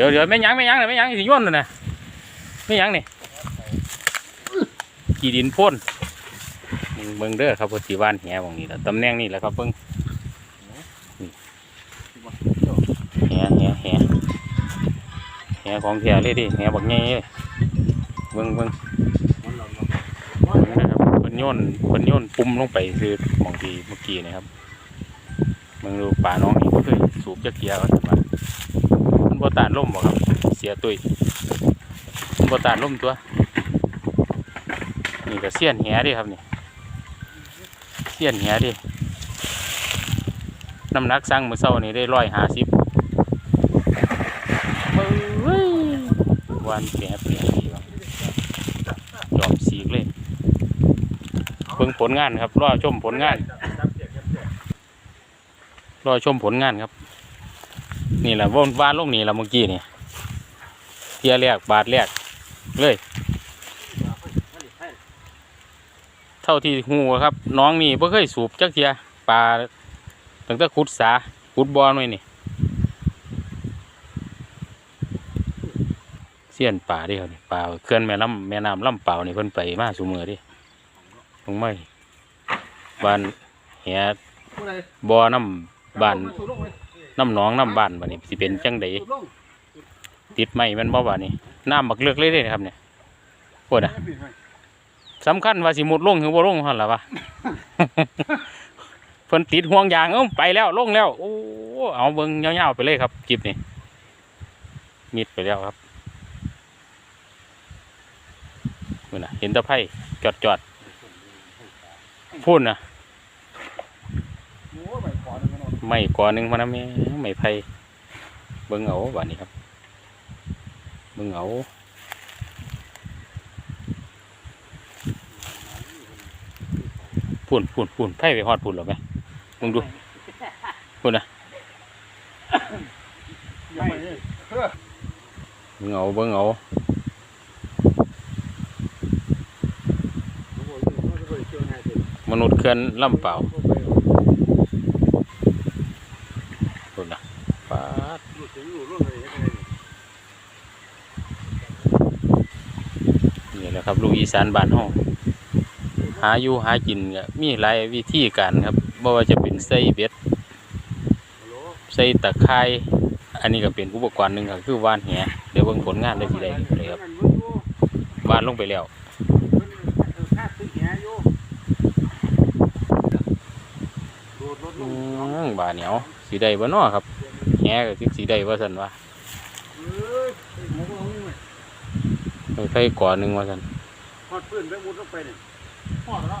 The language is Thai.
ดี๋ยวเดี๋ยวไม่ยั้งไม่ยั้งเลยไม่ยั้งสิย้อนเลยนะไม่ยั้งนี่กีดินพ่นมึงเบิ่งเด้อครับว่าสีบ้านแหบางนี้แหละตำแหน่งนี่แหละครับเบิ่งนี่แหแหแหแหของแท้เลยดิแหบักใหญ่เลยเบิ่งเบิ่งนะครับเพิ่นโยนเพิ่นโยนปุ่มลงไปคือมองทีเมื่อกี้นะครับมึงดูป่าน้องนี่ก็เคยสูบจักเกียร์กันมามัน บ่ตานล่มบ่ครับ เสียตุยมันบ่ตานล่มตัว นี่ก็เสี้ยนแหดิครับนี่เสี้ยนแหดิน้ำหนักสั่งมือเช้านี่ได้ร้อยห้าสิบวันแก่เปลี่ยนดีวะจอมสีกเลยเบิ่งผลงานครับ รอชมผลงาน รอชมผลงานครับ นี่แหละว่านวานลงนี่แหละเมื่อกี้นี่เทียแรกบาทแรกเลยเท่าที่หูครับ น้องนี่เพิ่เคยสูบจักเทียปลาตั้งแต่ขุดสาขุดบอลไว้นี่เสี้ยนป่าดิครับป่าเคลื่อนแม่น้ำแม่น้ำลำเปล่านี่เพิ่นไปมาสูมือดิลงไม่บ้านเหียบอน้ำบ้าน น้ำหนองน้ำบ้านบ้านนี้สิเป็นจังไดติดไม้แมันบ่บ้านนี้น้ำบักเลือกเลยเด้ครับเนี่ยปวดอะสำคัญว่าสิมุดลงหรือบ่ลงหั่นล่ะวะเพิ่นติดห่วงยางเอ้าไปแล้วลงแล้วโอ้เอาเบิ่งยาวๆไปเลยครับจิบนี่มิดไปแล้วครับนู่นน่ะเห็นตะไคร่จอดๆพูดนะ ไม่ก่อนหนึ่งมานะแม่ไม่ไผ่เบิ่งเอาบ้านนี้ครับเบิ่งเอาพูนพูนพูนไผ่ไปฮอดพูนหรอไหมมึงดูพูนนะเบิ่งเอาเบิ่งเอามนุษย์เคลื่อนลำเปล่าพูนนะ นี่แหละครับ ลูกอีสานบ้านห้องหาอยู่หากินก็มีหลายวิธีการครับบ่ว่าจะเป็นใส่เบ็ดใส่ตะไคร้อันนี้ก็เป็นอุปกรณ์หนึ่งก็คือว่านแหเดี๋ยวเบิ่งผลงานได้ทีใดเลยครับว่านลงไปแล้วอืมบาเหนียวสีใดบ่นอครับ แหก็สิสีใดว่าซั่นว่าไปไฟก่อนหนึงว่าซั่นพอดพื้นไปมุดลงไปเนี่ยพอดแล้ว